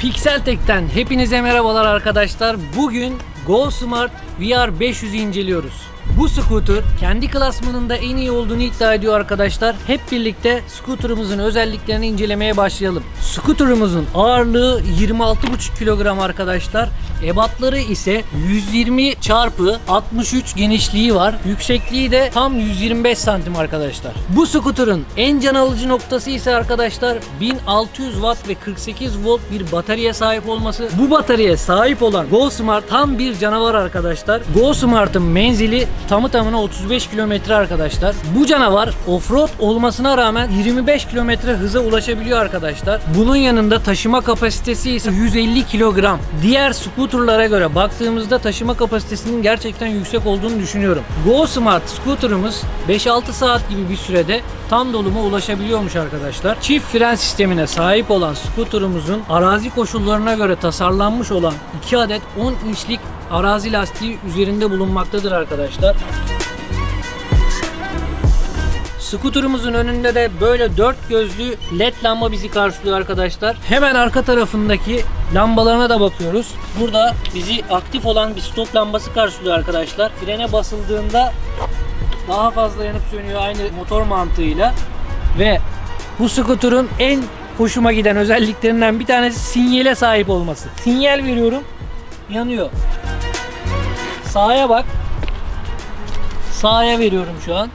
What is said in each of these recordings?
Pixeltek'ten hepinize merhabalar arkadaşlar. Bugün Go Smart VR 500'ü inceliyoruz. Bu scooter kendi klasmanında en iyi olduğunu iddia ediyor arkadaşlar. Hep birlikte scooterımızın özelliklerini incelemeye başlayalım. Scooterımızın ağırlığı 26,5 kilogram arkadaşlar. Ebatları ise 120 çarpı 63 genişliği var. Yüksekliği de tam 125 santim arkadaşlar. Bu scooter'ın en can alıcı noktası ise arkadaşlar 1600 watt ve 48 volt bir bataryaya sahip olması. Bu bataryaya sahip olan Go Smart tam bir canavar arkadaşlar. Go Smart'ın menzili tamı tamına 35 kilometre arkadaşlar. Bu canavar offroad olmasına rağmen 25 kilometre hıza ulaşabiliyor arkadaşlar. Bunun yanında taşıma kapasitesi ise 150 kilogram. Diğer scooterlara göre baktığımızda taşıma kapasitesinin gerçekten yüksek olduğunu düşünüyorum. Go Smart scooter'ımız 5-6 saat gibi bir sürede tam doluma ulaşabiliyormuş arkadaşlar. Çift fren sistemine sahip olan scooter'ımızın arazi koşullarına göre tasarlanmış olan 2 adet 10 inçlik arazi lastiği üzerinde bulunmaktadır arkadaşlar. Skuterımızın önünde de böyle dört gözlü led lamba bizi karşılıyor arkadaşlar. Hemen arka tarafındaki lambalarına da bakıyoruz. Burada bizi aktif olan bir stop lambası karşılıyor arkadaşlar. Frene basıldığında daha fazla yanıp sönüyor aynı motor mantığıyla. Ve bu skuterın en hoşuma giden özelliklerinden bir tanesi sinyale sahip olması. Sinyal veriyorum yanıyor. Sağa bak. Sağa veriyorum şu an.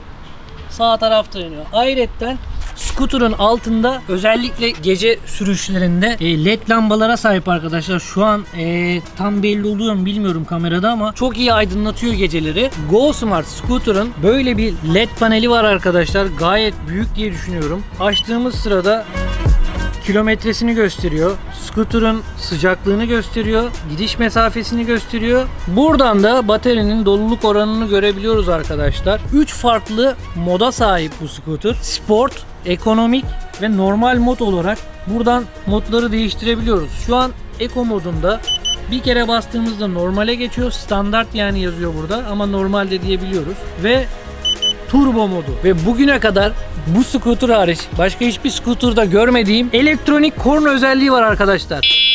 Sağ tarafta yanıyor. Hayretten Scooter'ın altında özellikle gece sürüşlerinde e, led lambalara sahip arkadaşlar. Şu an e, tam belli oluyor mu bilmiyorum kamerada ama çok iyi aydınlatıyor geceleri. Go Smart Scooter'ın böyle bir led paneli var arkadaşlar. Gayet büyük diye düşünüyorum. Açtığımız sırada kilometresini gösteriyor. Scooter'ın sıcaklığını gösteriyor. Gidiş mesafesini gösteriyor. Buradan da bataryanın doluluk oranını görebiliyoruz arkadaşlar. 3 farklı moda sahip bu scooter. Sport, ekonomik ve normal mod olarak buradan modları değiştirebiliyoruz. Şu an Eco modunda bir kere bastığımızda normale geçiyor. Standart yani yazıyor burada ama normalde diyebiliyoruz. Ve turbo modu ve bugüne kadar bu scooter hariç başka hiçbir scooter'da görmediğim elektronik korna özelliği var arkadaşlar.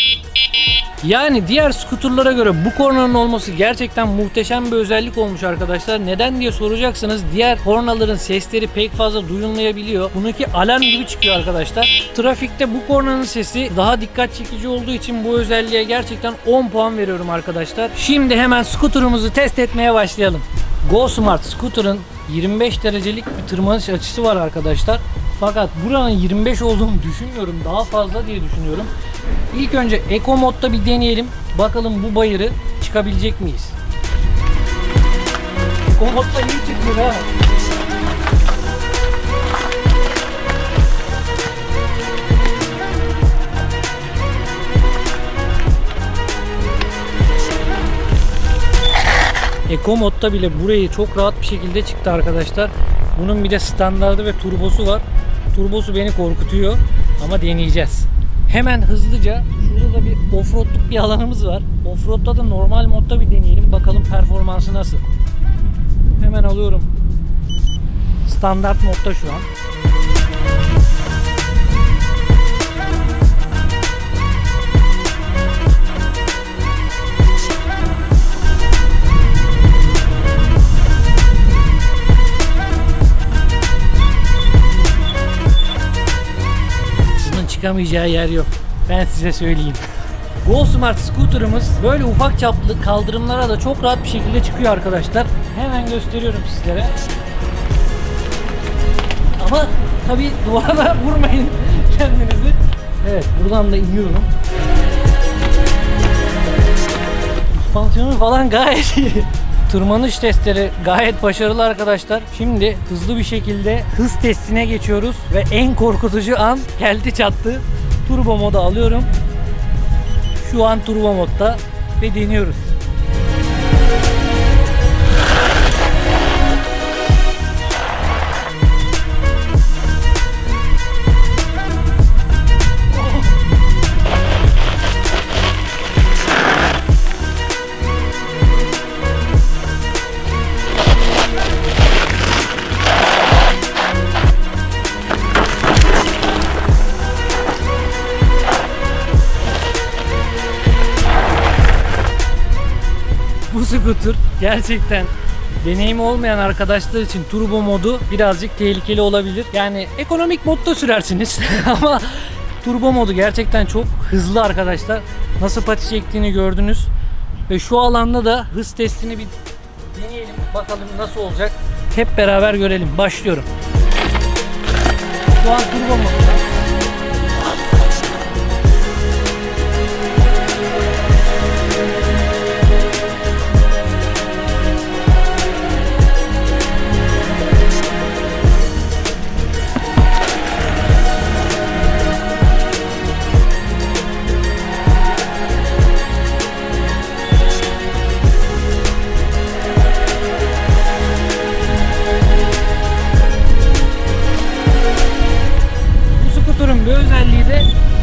Yani diğer skuterlara göre bu kornanın olması gerçekten muhteşem bir özellik olmuş arkadaşlar. Neden diye soracaksınız. Diğer kornaların sesleri pek fazla duyulmayabiliyor. Bununki alarm gibi çıkıyor arkadaşlar. Trafikte bu kornanın sesi daha dikkat çekici olduğu için bu özelliğe gerçekten 10 puan veriyorum arkadaşlar. Şimdi hemen skuterımızı test etmeye başlayalım. Go Smart Scooter'ın 25 derecelik bir tırmanış açısı var arkadaşlar. Fakat buranın 25 olduğunu düşünmüyorum. Daha fazla diye düşünüyorum. İlk önce Eco modda bir deneyelim. Bakalım bu bayırı çıkabilecek miyiz? Eco modda iyi çıkıyor ha. Eco modda bile burayı çok rahat bir şekilde çıktı arkadaşlar. Bunun bir de standardı ve turbosu var. Turbosu beni korkutuyor ama deneyeceğiz. Hemen hızlıca şurada da bir offroadluk bir alanımız var. Offroad'da da normal modda bir deneyelim. Bakalım performansı nasıl. Hemen alıyorum. Standart modda şu an. Çıkamayacağı yer yok. Ben size söyleyeyim. Go Smart scooter'ımız böyle ufak çaplı kaldırımlara da çok rahat bir şekilde çıkıyor arkadaşlar. Hemen gösteriyorum sizlere. Ama tabi duvara vurmayın kendinizi. Evet buradan da iniyorum. Süspansiyonu falan gayet iyi. Tırmanış testleri gayet başarılı arkadaşlar. Şimdi hızlı bir şekilde hız testine geçiyoruz ve en korkutucu an geldi çattı. Turbo moda alıyorum. Şu an turbo modda ve deniyoruz. Scooter gerçekten deneyimi olmayan arkadaşlar için turbo modu birazcık tehlikeli olabilir. Yani ekonomik modda sürersiniz ama turbo modu gerçekten çok hızlı arkadaşlar. Nasıl pati çektiğini gördünüz. Ve şu alanda da hız testini bir deneyelim. Bakalım nasıl olacak. Hep beraber görelim. Başlıyorum. Şu an turbo modda.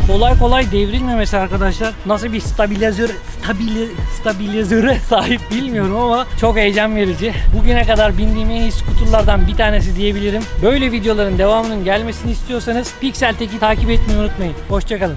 Kolay kolay devrilmemesi arkadaşlar. Nasıl bir stabilizör stabili, stabilizöre sahip bilmiyorum ama çok heyecan verici. Bugüne kadar bindiğim en iyi skuterlardan bir tanesi diyebilirim. Böyle videoların devamının gelmesini istiyorsanız Pixel Tech'i takip etmeyi unutmayın. Hoşçakalın.